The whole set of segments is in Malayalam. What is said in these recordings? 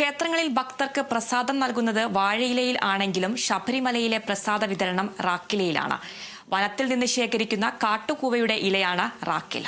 ക്ഷേത്രങ്ങളിൽ ഭക്തർക്ക് പ്രസാദം നൽകുന്നത് വാഴയിലയിൽ ആണെങ്കിലും ശബരിമലയിലെ പ്രസാദ വിതരണം റാക്കിലയിലാണ്. വനത്തിൽ നിന്ന് ശേഖരിക്കുന്ന കാട്ടുകൂവയുടെ ഇലയാണ് റാക്കില.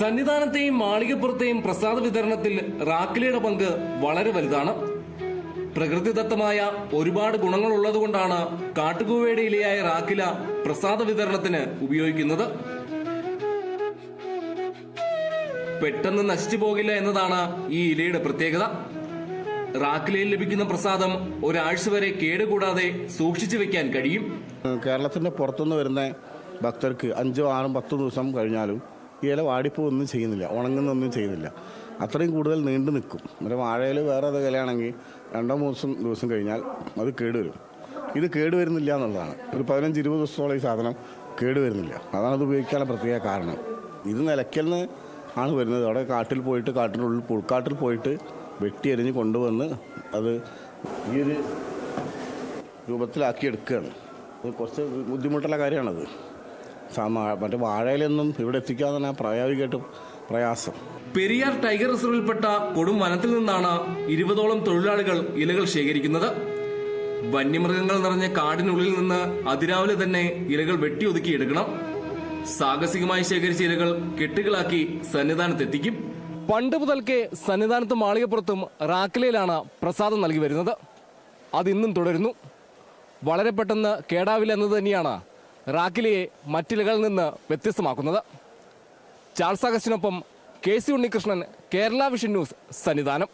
സന്നിധാനത്തെയും മാളികപ്പുറത്തെയും പ്രസാദ വിതരണത്തിൽ റാക്കിലയുടെ പങ്ക് വളരെ വലുതാണ്. പ്രകൃതിദത്തമായ ഒരുപാട് ഗുണങ്ങൾ ഉള്ളതുകൊണ്ടാണ് കാട്ടുകൂവയുടെ ഇലയായ റാക്കില പ്രസാദ വിതരണത്തിന് ഉപയോഗിക്കുന്നത്. പെട്ടെന്ന് നശിച്ചു പോകില്ല എന്നതാണ് ഈ ഇലയുടെ പ്രത്യേകത. റാക്കിലയിൽ ലഭിക്കുന്ന പ്രസാദം ഒരാഴ്ച വരെ കേടുകൂടാതെ സൂക്ഷിച്ചു വെക്കാൻ കഴിയും. കേരളത്തിന്റെ പുറത്തുനിന്ന് വരുന്ന ഭക്തർക്ക് അഞ്ചോ ആറും പത്തു ദിവസം കഴിഞ്ഞാലും ഈ ഇല വാടിപ്പോവൊന്നും ചെയ്യുന്നില്ല ഉണങ്ങുന്നൊന്നും ചെയ്യുന്നില്ല. അത്രയും കൂടുതൽ നീണ്ടു നിൽക്കും. ഒരു വാഴയിൽ വേറെ ഏത് ഇലയാണെങ്കിൽ രണ്ടോ മൂന്ന് ദിവസം കഴിഞ്ഞാൽ അത് കേടുവരും. ഇത് കേടുവരുന്നില്ല എന്നുള്ളതാണ്. ഒരു പതിനഞ്ച് ഇരുപത് ദിവസത്തോളം ഈ സാധനം കേടുവരുന്നില്ല. അതാണ് അത് ഉപയോഗിക്കാനുള്ള പ്രത്യേക കാരണം. ഇത് നിലയ്ക്കലിന് ആണ് വരുന്നത്. അവിടെ കാട്ടിൽ പോയിട്ട് കാട്ടിനുള്ളിൽ പുൽക്കാട്ടിൽ പോയിട്ട് വെട്ടി എരിഞ്ഞ് കൊണ്ടുവന്ന് അത് ഈ ഒരു രൂപത്തിലാക്കി അത് കുറച്ച് ബുദ്ധിമുട്ടുള്ള കാര്യമാണത്. മറ്റേ വാഴയിലൊന്നും ഇവിടെ എത്തിക്കാതെ തന്നെ പ്രായോഗികമായിട്ടും പ്രയാസം. പെരിയാർ ടൈഗർ റിസർവിൽപ്പെട്ട കൊടും വനത്തിൽ നിന്നാണ് ഇരുപതോളം തൊഴിലാളികൾ ഇലകൾ ശേഖരിക്കുന്നത്. വന്യമൃഗങ്ങൾ നിറഞ്ഞ കാടിനുള്ളിൽ നിന്ന് അതിരാവിലെ തന്നെ ഇലകൾ വെട്ടിയൊതുക്കിയെടുക്കണം സാഹസികമായി ശേഖരിച്ച ഇലകൾ കെട്ടുകളാക്കി സന്നിധാനത്തെത്തിക്കും. പണ്ട് മുതൽക്കേ സന്നിധാനത്തും മാളികപ്പുറത്തും റാക്കിലയിലാണ് പ്രസാദം നൽകി വരുന്നത്. അതിന്നും തുടരുന്നു. വളരെ പെട്ടെന്ന് കേടാവില്ല എന്നത് തന്നെയാണ് റാക്കിലയെ മറ്റിലകളിൽ നിന്ന് വ്യത്യസ്തമാക്കുന്നത്. Charles അഗസ്റ്റിനൊപ്പം K C Unnikrishnan Kerala vision news Sannidhanam.